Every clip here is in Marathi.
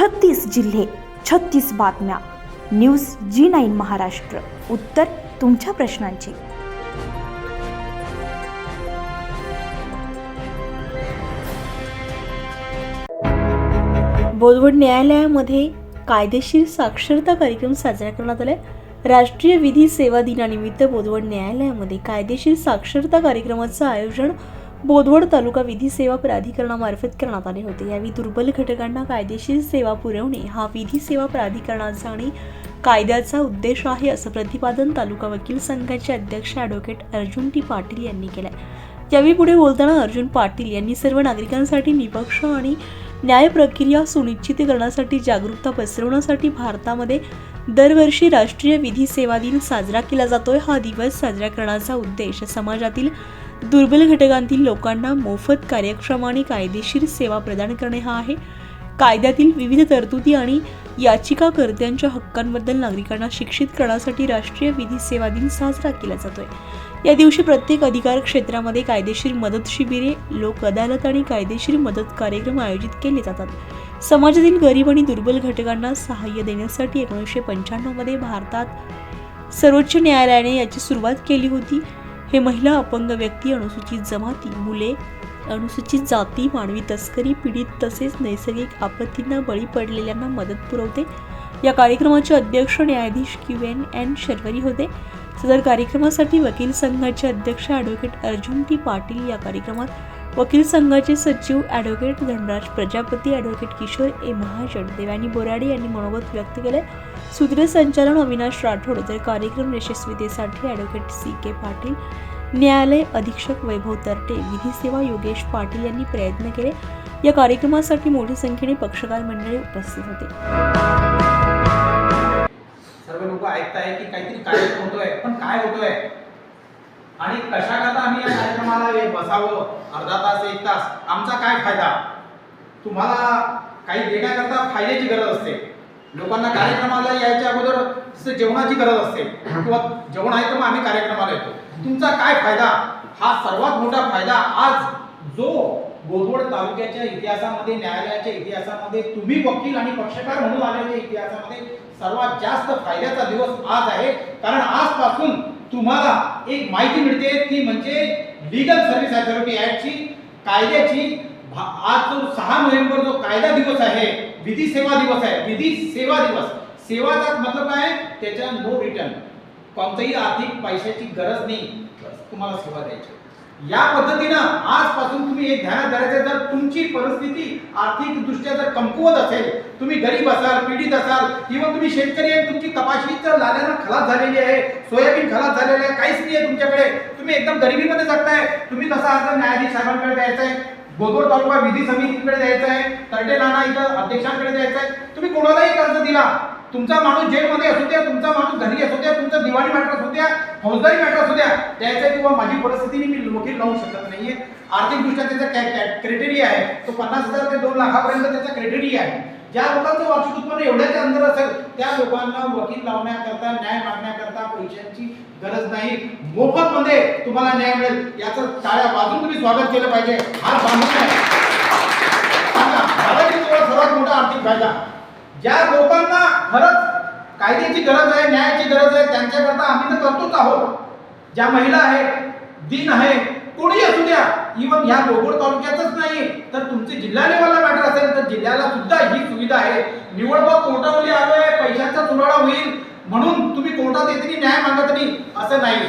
छत्तीस जिल्हे छत्तीस बातम्या. News G nine Maharashtra. उत्तर तुमच्या प्रश्नांची. बोलवड न्यायालयामध्ये कायदेशीर साक्षरता कार्यक्रम साजरा करण्यात आलाय. राष्ट्रीय विधी सेवा दिनानिमित्त बोधवड न्यायालयामध्ये कायदेशीर साक्षरता कार्यक्रमाचं आयोजन बोधवड तालुका विधी सेवा प्राधिकरणामार्फत करण्यात आले होते. यावेळी दुर्बल घटकांना कायदेशीर सेवा पुरवणे हा विधी सेवा प्राधिकरणाचा आणि कायद्याचा उद्देश आहे असं प्रतिपादन तालुका वकील संघाचे अध्यक्ष ॲडव्होकेट अर्जुन टी पाटील यांनी केलं यावेळी पुढे बोलताना अर्जुन पाटील यांनी सर्व नागरिकांसाठी निपक्ष आणि न्याय प्रक्रिया सुनिश्चित करण्यासाठी जागरूकता पसरवण्यासाठी भारतामध्ये दरवर्षी राष्ट्रीय विधी सेवा दिन साजरा केला जातोय. हा दिवस साजरा करण्याचा उद्देश समाजातील दुर्बल घटकांतील लोकांना मोफत कार्यक्षम आणि कायदेशीर सेवा प्रदान करणे हा आहे. कायद्यातील विविध तरतुदी आणि याचिकाकर्त्यांच्या हक्कांबद्दल नागरिकांना शिक्षित करण्यासाठी राष्ट्रीय विधी सेवा दिन साजरा केला जातोय. या दिवशी प्रत्येक अधिकार क्षेत्रामध्ये कायदेशीर मदत शिबिरे लोक अदालत आणि कायदेशीर मदत कार्यक्रम आयोजित केले जातात. समाजातील गरीब आणि दुर्बल घटकांना सहाय्य देण्यासाठी एकोणीसशे पंच्याण्णवमध्ये भारतात सर्वोच्च न्यायालयाने याची सुरुवात केली होती. हे महिला अपंग व्यक्ती अनुसूचित जमाती मुले अनुसूचित जाती मानवी तस्करी पीडित तसेच नैसर्गिक आपत्तींना बळी पडलेल्यांना मदत पुरवते. या कार्यक्रमाचे अध्यक्ष न्यायाधीश क्यू एन एन शर्वरी होते. सदर कार्यक्रमासाठी वकील संघाचे अध्यक्ष ॲडव्होकेट अर्जुन टी पाटील या कार्यक्रमात वकील संघाचे सचिव advocate Dhanraj Prajapati advocate Kishor A. Mahajan देवानी बोराडे यांनी मनोगत व्यक्त केले सूत्रसंचालन अविनाश राठोड तर कार्यक्रम यशस्वीतेसाठी ॲडव्होकेट सी. के. पाटील न्यायालय अधीक्षक वैभव तरटे विधी सेवा योगेश पाटील यांनी प्रयत्न केले. या कार्यक्रमासाठी मोठ्या संख्येने पक्षकार मंडळी उपस्थित होते. सर्व लोक ऐकताय की काहीतरी काय होतोय पण काय होतोय? आणि कशा आम्ही या कार्यक्रमाला बसावं. अर्धा तास एक तास. आमचा काय फायदा? तुम्हाला काही देण्याकरता फायद्याची गरज असते. लोकांना कार्यक्रमाला यायच्या अगोदर जेवणाची गरज असते किंवा जेवण आहे तर मग आम्ही कार्यक्रमाला येतो. तुमचा काय फायदा? हा सर्वात मोठा फायदा आज जो बोधवड तालुक्याच्या इतिहासामध्ये न्यायालयाच्या इतिहासामध्ये तुम्ही वकील आणि पक्षकार म्हणून आल्याच्या इतिहासामध्ये सर्वात जास्त फायद्याचा दिवस आज आहे. कारण आजपासून तुम्हाला एक माहिती मिळते ती म्हणजे लिगल सर्व्हिस अथॉरिटी ऍक्टची कायद्याची भा- आज जो सहा नोव्हेंबर जो कायदा दिवस आहे विधी सेवा दिवस आहे विधी सेवा दिवस सेवाचा मतलब काय? त्याच्या नो रिटर्न कोणत्याही आर्थिक पैशाची गरज नाही. तुम्हाला सेवा द्यायची. या पद्धतीनं आजपासून तुम्ही एक ध्यानात धरायचं जर तुमची परिस्थिती आर्थिक दृष्ट्या जर कमकुवत असेल तुम्ही गरीब असाल पीडित असाल किंवा तुम्ही शेतकरी आहे तुमची कपाशी तर लाल्यानं खलास झालेली आहे सोयाबीन खलास झालेलं आहे काहीच नाही आहे तुमच्याकडे. तुम्ही एकदम गरिबीमध्ये जगताय. तुम्ही तसा अर्ज न्यायाधीश साहेबांकडे द्यायचा आहे गोदोर तालुका विधी समितीकडे द्यायचा आहे तरडे नाना इथं अध्यक्षांकडे द्यायचा आहे तुम्ही कोणालाही कर्ज दिला. तुमचा माणूस जेलमध्ये असू द्या तुमचा माणूस घरी असू द्या तुमचं दिवाळी मॅटर असू द्या फौजदारी मॅटर असू द्या त्याच्या किंवा माझी परिस्थितीने मी वकील लावू शकत नाहीये. आर्थिक दृष्ट्या त्याचा क्रायटेरिया आहे. तो पन्नास हजार ते दोन लाखापर्यंत त्याचा क्रायटेरिया आहे. ज्या लोकांचं वार्षिक उत्पन्न एवढ्याच्या अंदर असेल त्या लोकांना वकील लावण्याकरता न्याय मागण्याकरता पैशांची गरज नाही. मोफत मध्ये तुम्हाला न्याय मिळेल. याचं टाळ्या वाजून तुम्ही स्वागत केलं पाहिजे. हा बांधून आहे सांगा, सर्वात मोठा आर्थिक फायदा? ज्या लोकांना खरंच कायद्याची गरज आहे न्यायाची गरज आहे त्यांच्याकरता आम्ही तर करतोच आहोत. ज्या महिला आहेत दिन आहे कोणी असू द्या इवन ह्या बोगोड तालुक्यातच नाही तर तुमचे जिल्हा लेवलला मॅटर असेल तर जिल्ह्याला सुद्धा ही सुविधा आहे. निवडणूक कोर्टामध्ये आलोय पैशांचा चुराडा होईल म्हणून तुम्ही कोर्टात येते न्याय मागत नाही असं नाही.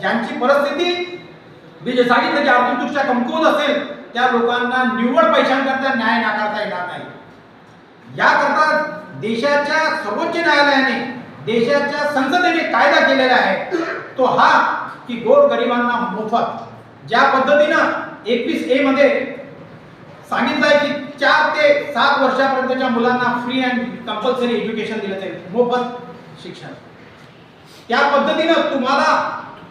ज्यांची परिस्थिती मी जे सांगितलं की आर्थिकदृष्ट्या कमकुवत असेल त्या लोकांना निव्वळ पैशांकरता न्याय नाकारता येणार नाही. याकरता देशाच्या सर्वोच्च न्यायालयाने देशाच्या संसदेने कायदा केलेला आहे तो हा की गोर गरिबांना मोफत ज्या पद्धतीनं एकवीस ए मध्ये सांगितलं आहे की चार ते सात वर्षापर्यंतच्या मुलांना फ्री अँड कंपल्सरी एज्युकेशन दिलं जाईल मोफत शिक्षण. त्या पद्धतीनं तुम्हाला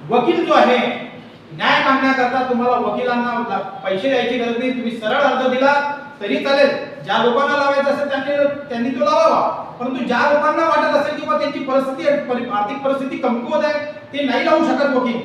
वकील जो आहे न्याय मागण्याकरता तुम्हाला वकिलांना पैसे द्यायची गरज नाही तुम्ही सरळ अर्ज दिला तरी चालेल. ज्या लोकांना लावायचं असेल त्यांनी त्यांनी तो लावावा. परंतु ज्या लोकांना वाटत असेल किंवा त्यांची परिस्थिती आर्थिक परिस्थिती कमकुवत आहे ते नाही लावू शकत वकील.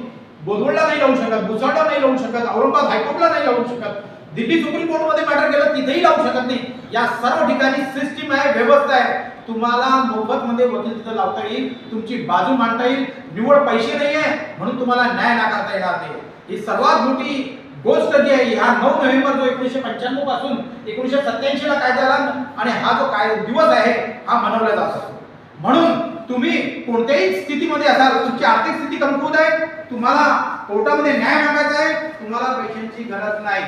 बोधवडला नाही लावू शकत भुसावळला नाही लावू शकत औरंगाबाद हायकोर्टला नाही लावू शकत दिल्ली सुप्रीम कोर्टमध्ये मॅटर गेलं तिथेही लावू शकत नाही. या सर्व ठिकाणी सिस्टीम आहे व्यवस्था आहे. तुम्हाला मोफतमध्ये वकील तिथं लावता येईल तुमची बाजू मांडता येईल निवड पैसे नाही आहे म्हणून तुम्हाला न्याय नाकारता येणार नाही. ही सर्वात मोठी गोष्ट जी आहे हा नऊ नोव्हेंबर जो एकोणीसशे पंच्याण्णवपासून एकोणीसशे सत्याऐंशी ला कायदा आला आणि हा जो काय दिवस आहे हा मनवला जात असतो. म्हणून तुम्ही कोणत्याही स्थितीमध्ये असाल तुमची आर्थिक स्थिती कमकुवत आहे तुम्हाला कोर्टामध्ये न्याय मागायचा आहे तुम्हाला पैशांची गरज नाही.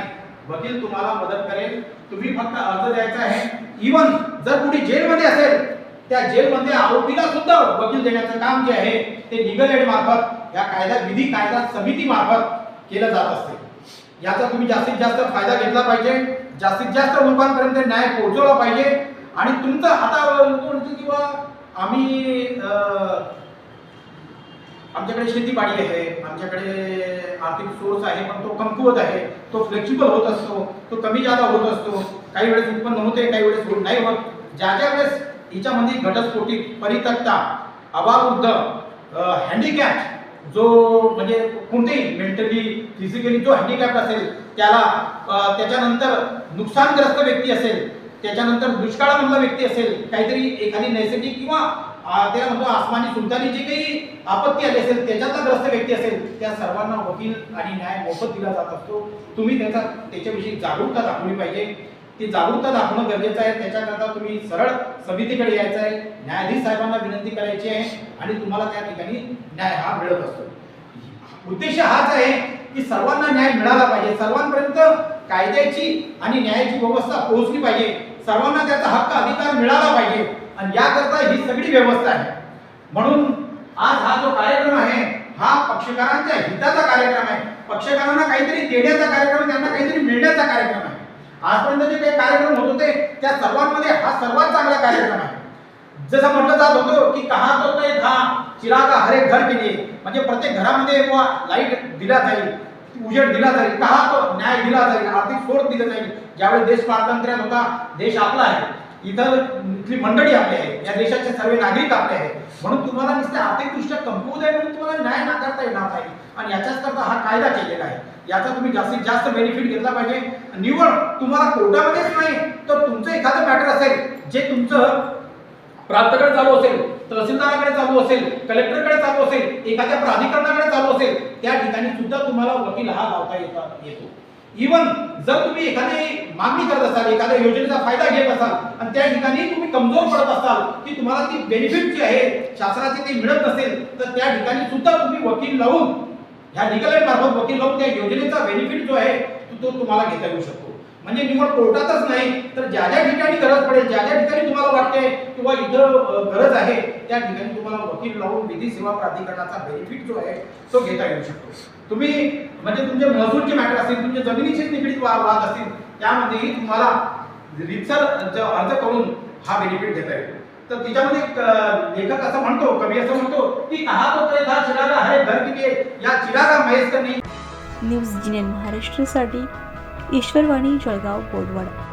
वकील तुम्हाला मदत करेल. तुम्ही फक्त अर्ज द्यायचा आहे. इवन जर कुणी जेलमध्ये असेल त्या जेलमध्ये आरोपीला सुद्धा वकील देण्याचं काम जे आहे ते लिगल एड मार्फत या कायदा विधी कायदा समिती मार्फत केलं जात असते. याचा तुम्ही जास्तीत जास्त फायदा घेतला पाहिजे. जास्तीत जास्त लोकांपर्यंत न्याय पोहोचवला पाहिजे. आणि तुमचं आता किंवा आम्ही आमच्याकडे शेतीपाडी आहे. आमच्याकडे आर्थिक सोर्स आहे पण तो कमकुवत आहे. तो फ्लेक्सिबल होत असतो. तो कमी जादा होत असतो. काही वेळेस उत्पन्न होते काही वेळेस होत नाही होत. ज्या ज्या वेळेस हिच्यामध्ये घटस्फोटी परितक्ता अभावृद्ध हँडिकॅप जो म्हणजे कोणतेही मेंटली फिजिकली जो हँडिकॅप असेल त्याला त्याच्यानंतर नुकसानग्रस्त व्यक्ती असेल त्याच्यानंतर दुष्काळामधला व्यक्ती असेल काहीतरी एखादी नैसर्गिक किंवा त्याला म्हणतो आसमानी सुलतानी जी काही आपत्ती आली असेल त्याच्यातला ग्रस्त व्यक्ती असेल त्या सर्वांना वकील आणि न्याय मोफत दिला जात असतो. तुम्ही त्याचा त्याच्याविषयी जागरूकता दाखवली पाहिजे. ती जागरूकता दाखवणं गरजेचं आहे. त्याच्याकरता तुम्ही सरळ समितीकडे यायचं आहे न्यायाधीश साहेबांना विनंती करायची आहे आणि तुम्हाला त्या ठिकाणी न्याय हा मिळत असतो. उद्देश हाच आहे की सर्वांना न्याय मिळाला पाहिजे. सर्वांपर्यंत कायद्याची आणि न्यायाची व्यवस्था पोहोचली पाहिजे. सर्वांना त्याचा हक्क अधिकार मिळाला पाहिजे. आणि याकरता ही सगळी व्यवस्था आहे. म्हणून आज हा जो कार्यक्रम आहे हा पक्षकारांच्या हिताचा कार्यक्रम आहे. पक्षकारांना काहीतरी देण्याचा कार्यक्रम आहे, त्यांना काहीतरी मिळण्याचा कार्यक्रम आहे आजपर्यंत जे काही कार्यक्रम होत होते त्या सर्वांमध्ये हा सर्वात चांगला कार्यक्रम आहे. जसं म्हटलं जात होतं की कहा तो ते था चिरागा हर एक घर के लिए. म्हणजे प्रत्येक घरामध्ये बुवा लाइट दिला जाईल उजेड दिला जाईल कहा तो न्याय दिला जाईल आर्थिक सोड दिलं जाईल. ज्यावेळी देश स्वातंत्र्यात होता देश आपला आहे. इथं इथली मंडळी आपली आहे या देशाचे सर्व नागरिक आपले आहेत. म्हणून तुम्हाला नुसते आर्थिकदृष्ट्या कमकुवत आहे म्हणून तुम्हाला न्याय नाकारता येणार नाही. आणि याच्याच करता हा कायदा केलेला आहे. याचा तुम्ही जास्तीत जास्त बेनिफिट घेतला पाहिजे. निवड तुम्हाला कोर्टामध्येच नाही तर तुमचं एखादं मॅटर असेल जे तुमचं प्रांतकडे चालू असेल तहसीलदाराकडे चालू असेल कलेक्टरकडे चालू असेल एखाद्या प्राधिकरणाकडे चालू असेल त्या ठिकाणी सुद्धा तुम्हाला वकील हा लावता येता येतो. इवन जर तुम्ही एखादी मागणी करत असाल एखाद्या योजनेचा फायदा घेत असाल आणि त्या ठिकाणी तुम्ही कमजोर पडत असाल की तुम्हाला ती बेनिफिट जी आहे शासनाची ती मिळत नसेल तर त्या ठिकाणी सुद्धा तुम्ही वकील लावून ह्या लिगल एड मार्फत वकील लावून त्या योजनेचा बेनिफिट जो आहे तो तुम्हाला घेता येऊ शकतो. म्हणजे निवड कोर्टातच नाही तर ज्या ज्या ठिकाणी गरज पडेल ज्या ज्या ठिकाणी तुम्हाला वाटते किंवा इथं गरज आहे त्या ठिकाणी तुम्हाला वकील लावून विधी सेवा प्राधिकरणाचा बेनिफिट जो आहे तो घेता येऊ शकतो. तुम्ही म्हणजे तुमचे महसूलचे मॅटर असतील तुमच्या जमिनीचे निगडीत वा- वाद असतील त्यामध्येही तुम्हाला रितसर अर्ज करून हा बेनिफिट घेता येतो. तर तिच्यामध्ये लेखक असं म्हणतो कवी असं म्हणतो की कहा तो तय था चिरागा हरे घर के लिए या चिरागा महेश का न्यूज जिनेन महाराष्ट्रासाठी ईश्वरवाणी जळगाव बोदवड